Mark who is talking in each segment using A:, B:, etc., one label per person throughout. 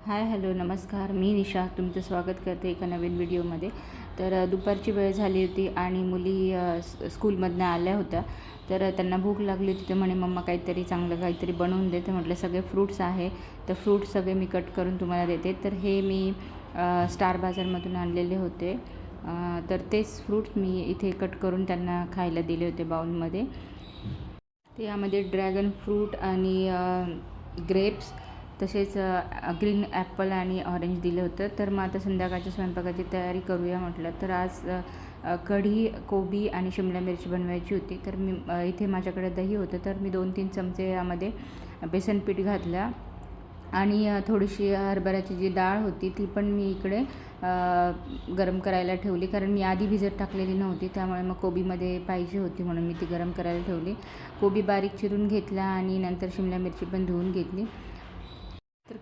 A: Hi hello नमस्कार. मी निशा तुमचं स्वागत करते एका नवीन व्हिडिओमध्ये. तर दुपारची वेळ झाली होती आणि मुली स्कूलमधनं आल्या होत्या. तर त्यांना भूक लागली होती. तर म्हणे मम्मा काहीतरी चांगलं काहीतरी बनवून दे. तर म्हटलं सगळे फ्रूट्स आहे. तर फ्रूट्स सगळे मी कट करून तुम्हाला देते. तर हे मी स्टार बाजारमधून आणलेले होते. तर तेच फ्रूट्स मी इथे कट करून त्यांना खायला दिले होते बाउलमध्ये तर यामध्ये ड्रॅगन फ्रूट आणि ग्रेप्स तसेच ग्रीन ॲपल आणि ऑरेंज दिलं होतं. तर मग आता संध्याकाळच्या स्वयंपाकाची तयारी करूया म्हटलं. तर आज कढी कोबी आणि शिमला मिरची बनवायची होती. तर मी इथे माझ्याकडे दही होतं. तर मी दोन तीन चमचे यामध्ये बेसन पीठ घातलं. आणि थोडीशी हरभऱ्याची जी डाळ होती ती पण मी इकडे गरम करायला ठेवली. कारण मी आधी भिजत टाकलेली नव्हती. त्यामुळे मग कोबीमध्ये पाहिजे होती म्हणून मी ती गरम करायला ठेवली. कोबी बारीक चिरून घेतला आणि नंतर शिमला मिरची पण धुवून घेतली.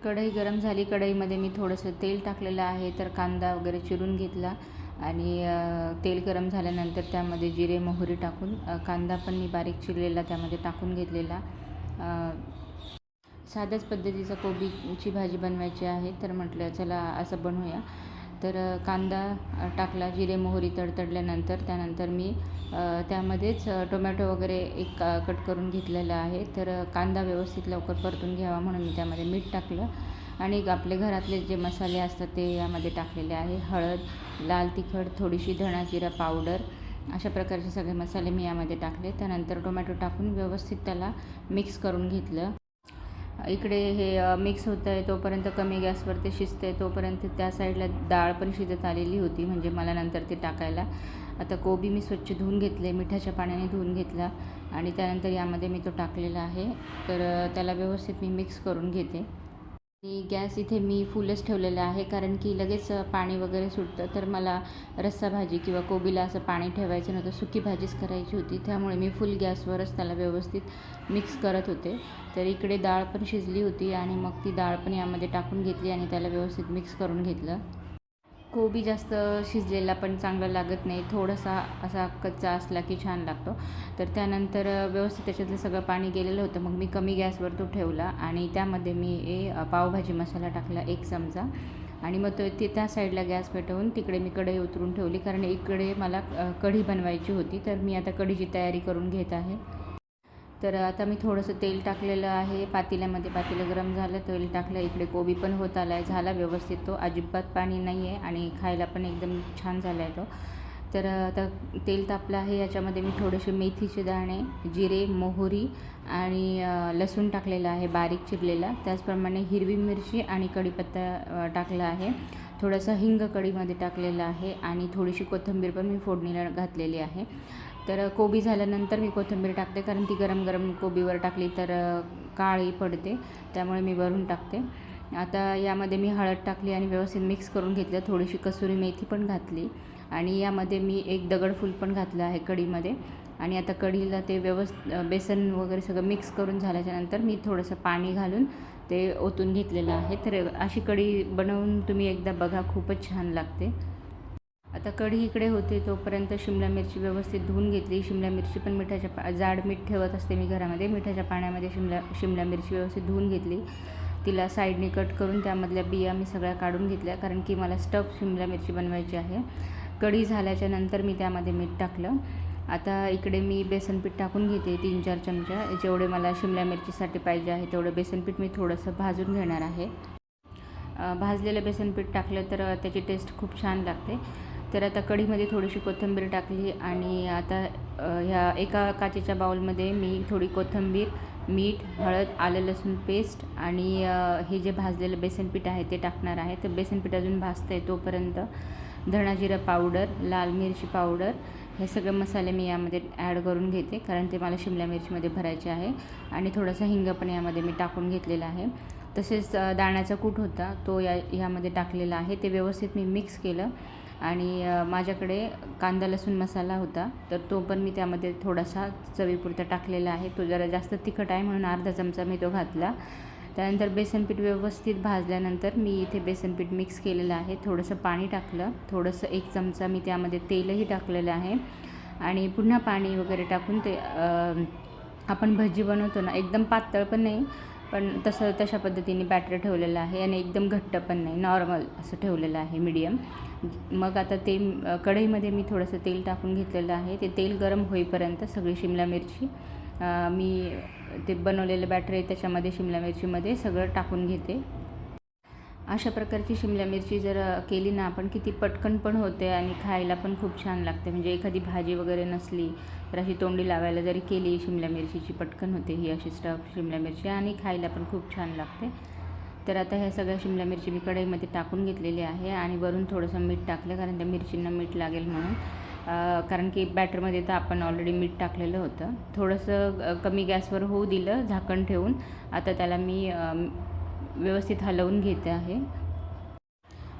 A: कढई गरम झाली. कढईमध्ये मी थोडंसं तेल टाकलेलं आहे. तर कांदा वगैरे चिरून घेतला आणि तेल गरम झाल्यानंतर त्यामध्ये जिरे मोहरी टाकून कांदा पण मी बारीक चिरलेला त्यामध्ये टाकून घेतलेला. साध्याच पद्धतीचा कोबीची भाजी बनवायची आहे. तर म्हटलं चला असं बनवूया. तर कांदा टाकला जिरे मोहरी तडतडल्यानंतर त्यानंतर मी त्यामध्येच टोमॅटो वगैरे एक कट करून घेतलेला आहे. तर कांदा व्यवस्थित लवकर परतून घ्यावा म्हणून मी त्यामध्ये मीठ टाकलं. आणि आपले घरातले जे मसाले असतात ते यामध्ये टाकलेले आहे. हळद लाल तिखट थोडीशी धणा जिरा पावडर अशा प्रकारचे सगळे मसाले मी यामध्ये टाकले. त्यानंतर टोमॅटो टाकून व्यवस्थित त्याला मिक्स करून घेतलं. इकडे हे मिक्स होतं आहे तोपर्यंत कमी गॅसवर ते शिजतं आहे तोपर्यंत त्या साईडला डाळ पण शिजत आलेली होती म्हणजे मला नंतर ते टाकायला. आता कोबी मी स्वच्छ धुवून घेतले मिठाच्या पाण्याने धुवून घेतला आणि त्यानंतर यामध्ये मी तो टाकलेला आहे. तर त्याला व्यवस्थित मी मिक्स करून घेते. आणि गॅस इथे मी फुलच ठेवलेला आहे कारण की लगेच पाणी वगैरे सुटतं तर मला रस्सा भाजी किंवा कोबीला असं पाणी ठेवायचं नव्हतं सुकी भाजीच करायची होती. त्यामुळे मी फुल गॅसवरच त्याला व्यवस्थित मिक्स करत होते. तर इकडे डाळ पण शिजली होती आणि मग ती डाळ पण यामध्ये टाकून घेतली आणि त्याला व्यवस्थित मिक्स करून घेतलं. कोबी जास्त शिजलेला पण चांगला लागत नाही. थोडासा असा कच्चा असला की छान लागतो. तर त्यानंतर व्यवस्थित त्याच्यातलं सगळं पाणी गेलेलं होतं. मग मी कमी गॅसवर तो ठेवला आणि त्यामध्ये मी ए पावभाजी मसाला टाकला एक चमचा. आणि मग तो ते त्या साईडला गॅस पेटवून तिकडे मी कढई उतरून ठेवली. कारण इकडे मला कढी बनवायची होती. तर मी आता कढीची तयारी करून घेत आहे. तर आता मी थोडंसं तेल टाकलेलं आहे. पातेल्यामध्ये पातेलं गरम झालं तेल टाकलं. इकडे कोबी पण होत आला आहे झाला व्यवस्थित तो. अजिबात पाणी नाही आहे आणि खायला पण एकदम छान झाला आहे तो. तर आता तेल तापलं आहे. याच्यामध्ये मी थोडेसे मेथीचे दाणे जिरे मोहरी आणि लसूण टाकलेलं आहे बारीक चिरलेला. त्याचप्रमाणे हिरवी मिरची आणि कढीपत्ता टाकला आहे. थोडंसं हिंग कढीमध्ये टाकलेलं आहे आणि थोडीशी कोथिंबीर पण मी फोडणीला घातलेली आहे. तर कोबी झाल्यानंतर मी कोथिंबीर टाकते कारण ती गरम गरम कोबीवर टाकली तर काळी पडते. त्यामुळे मी वरून टाकते. आता यामध्ये मी हळद टाकली आणि व्यवस्थित मिक्स करून घेतलं. थोडीशी कसुरी मेथी पण घातली आणि यामध्ये मी एक दगडफूल पण घातलं आहे कढीमध्ये. आणि आता कढीला ते व्यवस्थ बेसन वगैरे सगळं मिक्स करून झाल्याच्यानंतर मी थोडंसं पाणी घालून ते ओतून घेतलेलं आहे. तर अशी कढी बनवून तुम्ही एकदा बघा खूपच छान लागते. आता कढी इकडे होते तोपर्यंत शिमला मिरची व्यवस्थित धुवून घेतली. शिमला मिरची पण मिठाच्या पा जाड मीठ ठेवत असते मी घरामध्ये. मिठाच्या पाण्यामध्ये शिमला शिमला मिरची व्यवस्थित धुवून घेतली. तिला साईडने कट करून त्यामधल्या बिया मी सगळ्या काढून घेतल्या कारण की मला स्टफ शिमला मिरची बनवायची आहे. कढी झाल्याच्यानंतर मी त्यामध्ये मीठ टाकलं. आता इकडे मी बेसन पीठ टाकून घेते तीन चार चमचा. जेवढे मला शिमला मिरचीसाठी पाहिजे आहे तेवढं बेसन पीठ मी थोडंसं भाजून घेणार आहे. भाजलेलं बेसन पीठ टाकलं तर त्याची टेस्ट खूप छान लागते. तर आता कढीमध्ये थोडीशी कोथिंबीर टाकली आणि आता ह्या एका काचेच्या बाउलमध्ये मी थोडी कोथिंबीर मीठ हळद आलं लसूण पेस्ट आणि हे जे भाजलेलं बेसनपीठ आहे ते टाकणार आहे. तर बेसनपीठ अजून भाजतं आहे तोपर्यंत. धणा जिरा पावडर लाल मिरची पावडर हे सगळे मसाले मी यामध्ये ॲड करून घेते कारण ते मला शिमला मिरचीमध्ये भरायचे आहे आणि थोडासा हिंग पण यामध्ये मी टाकून घेतलेला आहे. तसेच दाण्याचा कूट होता तो या यामध्ये टाकलेला आहे. ते व्यवस्थित मी मिक्स केलं आणि माझ्याकडे कांदा लसूण मसाला होता. तर तो पण मी त्यामध्ये थोडासा चवीपुरता टाकलेला आहे. तो जरा जास्त तिखट आहे म्हणून अर्धा चमचा मी तो घातला. त्यानंतर बेसनपीठ व्यवस्थित भाजल्यानंतर मी इथे बेसनपीठ मिक्स केलेलं आहे. थोडंसं पाणी टाकलं. थोडंसं एक चमचा मी त्यामध्ये तेलही टाकलेलं आहे. आणि पुन्हा पाणी वगैरे टाकून ते आपण भजी बनवतो ना एकदम पातळ पण नाही पण तसं तशा पद्धतीने बॅटर ठेवलेलं आहे आणि एकदम घट्ट पण नाही नॉर्मल असं ठेवलेलं आहे मीडियम मग आता ते कढईमध्ये मी थोडंसं तेल टाकून घेतलेलं आहे. ते तेल गरम होईपर्यंत सगळी शिमला मिरची मी ते बनवलेलं बॅटर आहे त्याच्यामध्ये शिमला मिरचीमध्ये सगळं टाकून घेते. अशा प्रकारची शिमला मिरची जर केली ना आपण किती पटकन पण होते आणि खायला पण खूप छान लागते. म्हणजे एखादी भाजी वगैरे नसली तर अशी तोंडी लावायला जरी केली शिमला मिरचीची पटकन होते ही अशी स्टफ शिमला मिरची आणि खायला पण खूप छान लागते. तर आता ह्या सगळ्या शिमला मिरची मी कढईमध्ये टाकून घेतलेली आहे आणि वरून थोडंसं मीठ टाकलं कारण त्या मिरचींना मीठ लागेल म्हणून. कारण की बॅटरमध्ये तर आपण ऑलरेडी मीठ टाकलेलं होतं. थोडंसं कमी गॅसवर होऊ दिलं झाकण ठेवून. आता त्याला मी व्यवस्थित हलवून घेते आहे.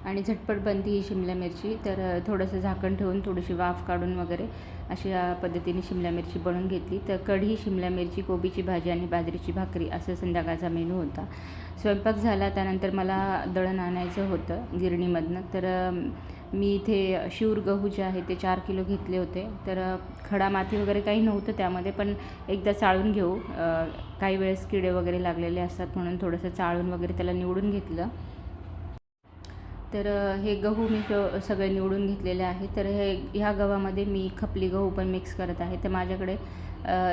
A: आणि झटपट बनते ही शिमला मिरची. तर थोडंसं झाकण ठेवून थोडीशी वाफ काढून वगैरे अशा पद्धतीने शिमला मिरची बनवून घेतली. तर कढी शिमला मिरची कोबीची भाजी आणि बाजरीची भाकरी असं संध्याकाळचा मेनू होता. स्वयंपाक झाला त्यानंतर मला दळण आणायचं होतं गिरणीमधनं. तर मी इथे शिवर गहू जे आहे ते चार किलो घेतले होते. तर खडा माती वगैरे काही नव्हतं त्यामध्ये पण एकदा चाळून घेऊ. काही वेळेस किडे वगैरे लागलेले असतात म्हणून थोडंसं चाळून वगैरे त्याला निवडून घेतलं. तर हे गहू मी स- सगळे निवडून घेतलेले आहे. तर हे ह्या गव्हामध्ये मी खपली गहू पण मिक्स करत आहे. तर माझ्याकडे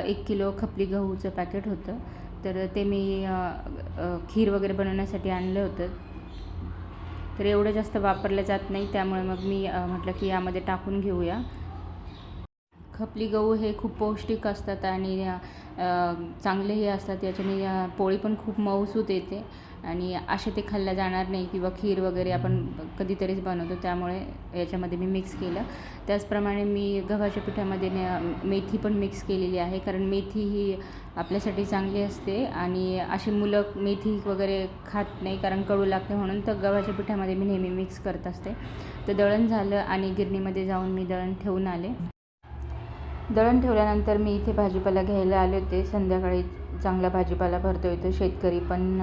A: एक किलो खपली गहूचं पॅकेट होतं. तर ते मी खीर वगैरे बनवण्यासाठी आणलं होतं. तर एवढं जास्त वापरलं जात नाही. त्यामुळे मग मी म्हटलं की यामध्ये टाकून घेऊया. खपली गहू हे खूप पौष्टिक असतात आणि चांगलेही असतात. याच्याने पोळी पण खूप मऊसूत येते आणि असे ते खाल्ल्या जाणार नाही किंवा खीर वगैरे आपण कधीतरीच बनवतो. त्यामुळे याच्यामध्ये मी मिक्स केलं. त्याचप्रमाणे मी गव्हाच्या पिठामध्ये मेथी पण मिक्स केलेली आहे. कारण मेथी ही आपल्यासाठी चांगली असते आणि अशी मुलं मेथी वगैरे खात नाही कारण कडू लागते म्हणून तर गव्हाच्या पिठामध्ये मी नेहमी मिक्स करत असते. तर दळण झालं आणि गिरणीमध्ये जाऊन मी दळण ठेवून आले. दळण ठेवल्यानंतर मी इथे भाजीपाला घ्यायला आले होते. संध्याकाळी चांगला भाजीपाला भरतो इथं. शेतकरी पण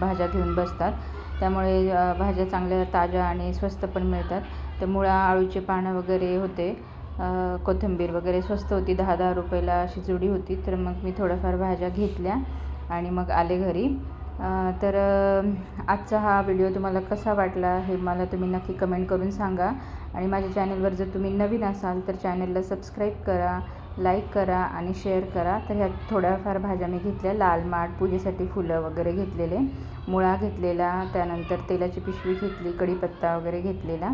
A: भाज्या घेऊन बसतात. त्यामुळे भाज्या चांगल्या ताज्या आणि स्वस्त पण मिळतात. तर मुळा आळूचे पानं वगैरे होते. कोथिंबीर वगैरे स्वस्त होती. दहा दहा रुपयाला अशी जुडी होती. तर मग मी थोड्याफार भाज्या घेतल्या आणि मग आले घरी. तर आजचा हा व्हिडिओ तुम्हाला कसा वाटला हे मला तुम्ही नक्की कमेंट करून सांगा. आणि माझ्या चॅनलवर जर तुम्ही नवीन असाल तर चॅनलला सबस्क्राईब करा लाईक करा आणि शेअर करा. तर ह्या थोड्याफार भाज्या मी घेतल्या. लाल माठ पूजेसाठी फुलं वगैरे घेतलेले मुळा घेतलेला त्यानंतर तेलाची पिशवी घेतली कढीपत्ता वगैरे घेतलेला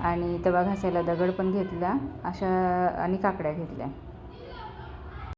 A: आणि तवा घासायला दगड पण घेतला अशा आणि काकड्या घेतल्या.